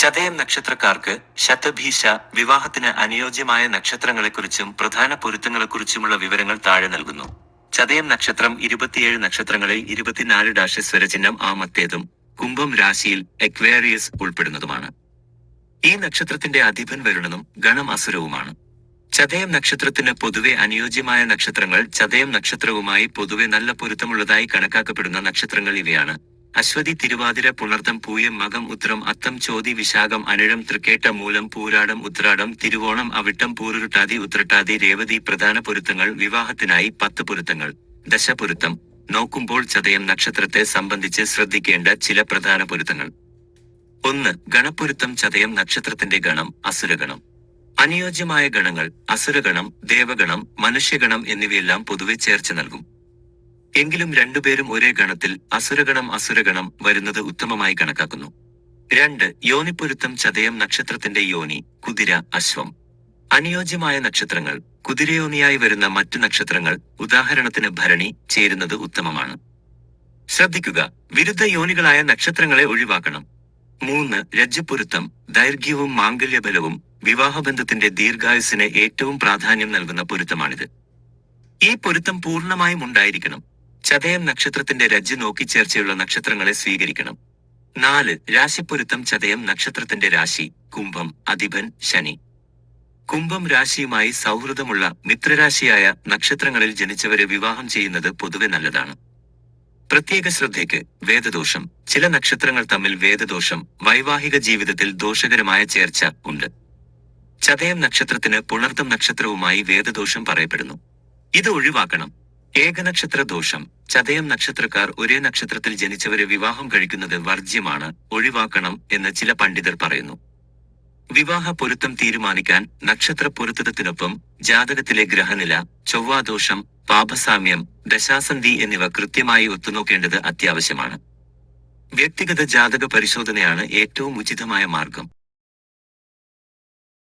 ചതയം നക്ഷത്രക്കാർക്ക് ശതഭീഷ വിവാഹത്തിന് അനുയോജ്യമായ നക്ഷത്രങ്ങളെക്കുറിച്ചും പ്രധാന പൊരുത്തങ്ങളെക്കുറിച്ചുമുള്ള വിവരങ്ങൾ താഴെ നൽകുന്നു. ചതയം നക്ഷത്രം ഇരുപത്തിയേഴ് നക്ഷത്രങ്ങളിൽ ഇരുപത്തിനാല് ഡാഷ് സ്വരചിഹ്നം ആമത്തേതും കുംഭം രാശിയിൽ എക്വേറിയസ് ഉൾപ്പെടുന്നതുമാണ്. ഈ നക്ഷത്രത്തിന്റെ അധിപൻ വരുണനും ഗണം അസുരവുമാണ് ചതയം നക്ഷത്രത്തിന് പൊതുവെ അനുയോജ്യമായ നക്ഷത്രങ്ങൾ ചതയം നക്ഷത്രവുമായി പൊതുവെ നല്ല പൊരുത്തമുള്ളതായി കണക്കാക്കപ്പെടുന്ന നക്ഷത്രങ്ങൾ ഇവയാണ്. അശ്വതി തിരുവാതിര പുണർത്തം പൂയം മകം ഉത്രം അത്തം ചോതി വിശാഖം അനിഴം തൃക്കേട്ട മൂലം പൂരാടം ഉത്രാടം തിരുവോണം അവിട്ടം പൂരുരുട്ടാതി ഉത്രട്ടാതി രേവതി പ്രധാന പൊരുത്തങ്ങൾ വിവാഹത്തിനായി പത്ത് പൊരുത്തങ്ങൾ. ദശപൊരുത്തം. നോക്കുമ്പോൾ ചതയം നക്ഷത്രത്തെ സംബന്ധിച്ച് ശ്രദ്ധിക്കേണ്ട ചില പ്രധാന പൊരുത്തങ്ങൾ. ഒന്ന് ഗണപ്പൊരുത്തം ചതയം നക്ഷത്രത്തിന്റെ ഗണം അസുരഗണം. അനുയോജ്യമായ ഗണങ്ങൾ അസുരഗണം ദേവഗണം മനുഷ്യഗണം എന്നിവയെല്ലാം പൊതുവെ ചേർച്ച നൽകും. എങ്കിലും രണ്ടുപേരും ഒരേ ഗണത്തിൽ അസുരഗണം അസുരഗണം വരുന്നത് ഉത്തമമായി കണക്കാക്കുന്നു. രണ്ട് യോനിപ്പൊരുത്തം ചതയം നക്ഷത്രത്തിന്റെ യോനി കുതിര അശ്വം. അനുയോജ്യമായ നക്ഷത്രങ്ങൾ കുതിരയോനിയായി വരുന്ന മറ്റു നക്ഷത്രങ്ങൾ ഉദാഹരണത്തിന് ഭരണി ചേരുന്നത് ഉത്തമമാണ്. ശ്രദ്ധിക്കുക വിരുദ്ധ യോനികളായ നക്ഷത്രങ്ങളെ ഒഴിവാക്കണം. മൂന്ന് രജപ്പൊരുത്തം ദൈർഘ്യവും മാംഗല്യബലവും വിവാഹബന്ധത്തിന്റെ ദീർഘായുസിന് ഏറ്റവും പ്രാധാന്യം നൽകുന്ന പൊരുത്തമാണിത്. ഈ പൊരുത്തം പൂർണമായും ഉണ്ടായിരിക്കണം. ചതയം നക്ഷത്രത്തിന്റെ രജ്ജു നോക്കിച്ചേർച്ചയുള്ള നക്ഷത്രങ്ങളെ സ്വീകരിക്കണം. നാല് രാശിപ്പൊരുത്തം ചതയം നക്ഷത്രത്തിന്റെ രാശി കുംഭം അധിപൻ ശനി. കുംഭം രാശിയുമായി സൗഹൃദമുള്ള മിത്രരാശിയായ നക്ഷത്രങ്ങളിൽ ജനിച്ചവരെ വിവാഹം ചെയ്യുന്നത് പൊതുവെ നല്ലതാണ്. പ്രത്യേക ശ്രദ്ധയ്ക്ക് വേദദോഷം. ചില നക്ഷത്രങ്ങൾ തമ്മിൽ വേദദോഷം വൈവാഹിക ജീവിതത്തിൽ ദോഷകരമായ ചേർച്ച ഉണ്ട്. ചതയം നക്ഷത്രത്തിന് പുണർത്തം നക്ഷത്രവുമായി വേദദോഷം പറയപ്പെടുന്നു. ഇത് ഒഴിവാക്കണം. ഏകനക്ഷത്ര ദോഷം ചതയം നക്ഷത്രക്കാർ ഒരേ നക്ഷത്രത്തിൽ ജനിച്ചവരെ വിവാഹം കഴിക്കുന്നത് വർജ്യമാണ് ഒഴിവാക്കണം എന്ന് ചില പണ്ഡിതർ പറയുന്നു. വിവാഹ പൊരുത്തം തീരുമാനിക്കാൻ നക്ഷത്ര പൊരുത്തത്തിനൊപ്പം ജാതകത്തിലെ ഗ്രഹനില ചൊവ്വാദോഷം പാപസാമ്യം ദശാസന്ധി എന്നിവ കൃത്യമായി ഒത്തുനോക്കേണ്ടത് അത്യാവശ്യമാണ്. വ്യക്തിഗത ജാതക പരിശോധനയാണ് ഏറ്റവും ഉചിതമായ മാർഗം.